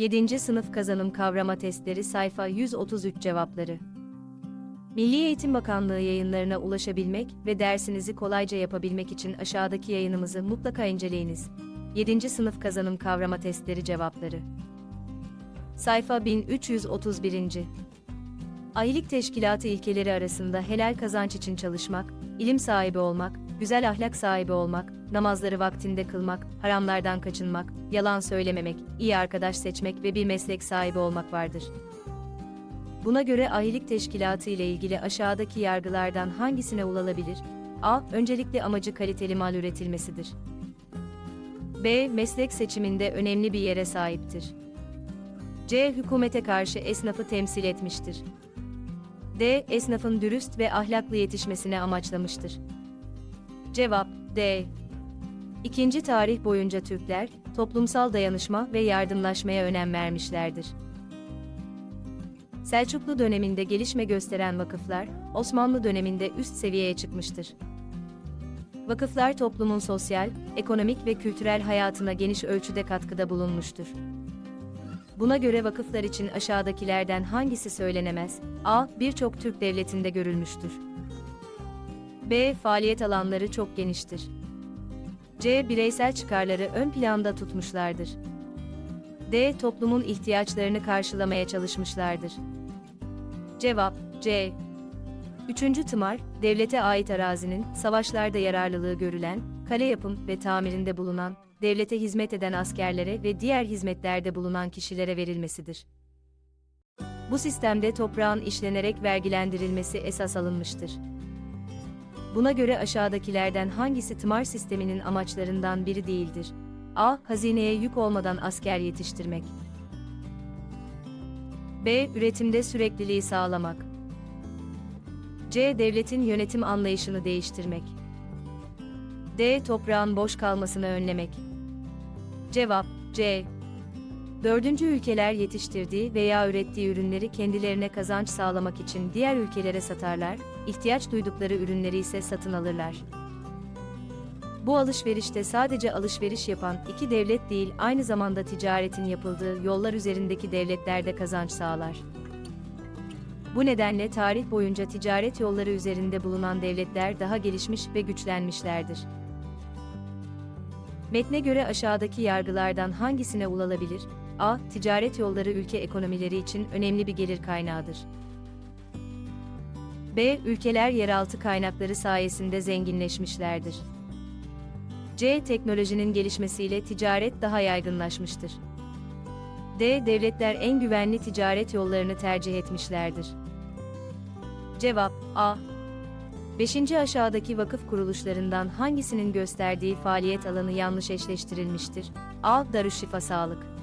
7. Sınıf Kazanım Kavrama Testleri Sayfa 133 Cevapları Milli Eğitim Bakanlığı yayınlarına ulaşabilmek ve dersinizi kolayca yapabilmek için aşağıdaki yayınımızı mutlaka inceleyiniz. 7. Sınıf Kazanım Kavrama Testleri Cevapları Sayfa 1331. Ahilik teşkilatı ilkeleri arasında helal kazanç için çalışmak, ilim sahibi olmak, güzel ahlak sahibi olmak, namazları vaktinde kılmak, haramlardan kaçınmak, yalan söylememek, iyi arkadaş seçmek ve bir meslek sahibi olmak vardır. Buna göre ahilik teşkilatı ile ilgili aşağıdaki yargılardan hangisine ulaşılabilir? A. Öncelikli amacı kaliteli mal üretilmesidir. B. Meslek seçiminde önemli bir yere sahiptir. C. Hükümete karşı esnafı temsil etmiştir. D. Esnafın dürüst ve ahlaklı yetişmesine amaçlamıştır. Cevap D. İkinci tarih boyunca Türkler, toplumsal dayanışma ve yardımlaşmaya önem vermişlerdir. Selçuklu döneminde gelişme gösteren vakıflar, Osmanlı döneminde üst seviyeye çıkmıştır. Vakıflar toplumun sosyal, ekonomik ve kültürel hayatına geniş ölçüde katkıda bulunmuştur. Buna göre vakıflar için aşağıdakilerden hangisi söylenemez? A. Birçok Türk devletinde görülmüştür. B. Faaliyet alanları çok geniştir. C. Bireysel çıkarları ön planda tutmuşlardır. D. Toplumun ihtiyaçlarını karşılamaya çalışmışlardır. Cevap C. Üçüncü tımar, devlete ait arazinin, savaşlarda yararlılığı görülen, kale yapım ve tamirinde bulunan, devlete hizmet eden askerlere ve diğer hizmetlerde bulunan kişilere verilmesidir. Bu sistemde toprağın işlenerek vergilendirilmesi esas alınmıştır. Buna göre aşağıdakilerden hangisi tımar sisteminin amaçlarından biri değildir? A. Hazineye yük olmadan asker yetiştirmek. B. Üretimde sürekliliği sağlamak. C. Devletin yönetim anlayışını değiştirmek. D. Toprağın boş kalmasını önlemek. Cevap C. Dördüncü ülkeler yetiştirdiği veya ürettiği ürünleri kendilerine kazanç sağlamak için diğer ülkelere satarlar, ihtiyaç duydukları ürünleri ise satın alırlar. Bu alışverişte sadece alışveriş yapan iki devlet değil aynı zamanda ticaretin yapıldığı yollar üzerindeki devletler de kazanç sağlar. Bu nedenle tarih boyunca ticaret yolları üzerinde bulunan devletler daha gelişmiş ve güçlenmişlerdir. Metne göre aşağıdaki yargılardan hangisine ulaşılabilir? A. Ticaret yolları ülke ekonomileri için önemli bir gelir kaynağıdır. B. Ülkeler yeraltı kaynakları sayesinde zenginleşmişlerdir. C. Teknolojinin gelişmesiyle ticaret daha yaygınlaşmıştır. D. Devletler en güvenli ticaret yollarını tercih etmişlerdir. Cevap A. 5. aşağıdaki vakıf kuruluşlarından hangisinin gösterdiği faaliyet alanı yanlış eşleştirilmiştir? A. Darüşşifa Sağlık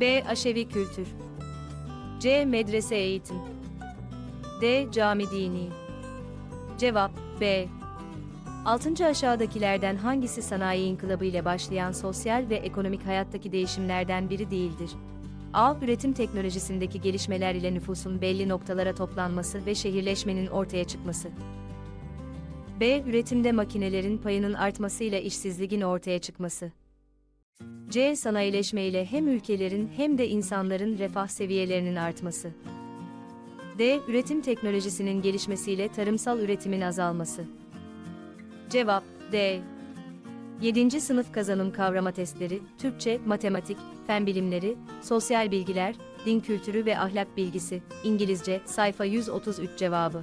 B. Aşevi Kültür C. Medrese Eğitim D. Cami Dini Cevap B. 6. aşağıdakilerden hangisi sanayi inkılabı ile başlayan sosyal ve ekonomik hayattaki değişimlerden biri değildir? A. Üretim teknolojisindeki gelişmeler ile nüfusun belli noktalara toplanması ve şehirleşmenin ortaya çıkması. B. Üretimde makinelerin payının artmasıyla işsizliğin ortaya çıkması. C. Sanayileşme ile hem ülkelerin hem de insanların refah seviyelerinin artması. D. Üretim teknolojisinin gelişmesiyle tarımsal üretimin azalması. Cevap D. 7. sınıf kazanım kavrama testleri, Türkçe, matematik, fen bilimleri, sosyal bilgiler, din kültürü ve ahlak bilgisi, İngilizce, sayfa 133 cevabı.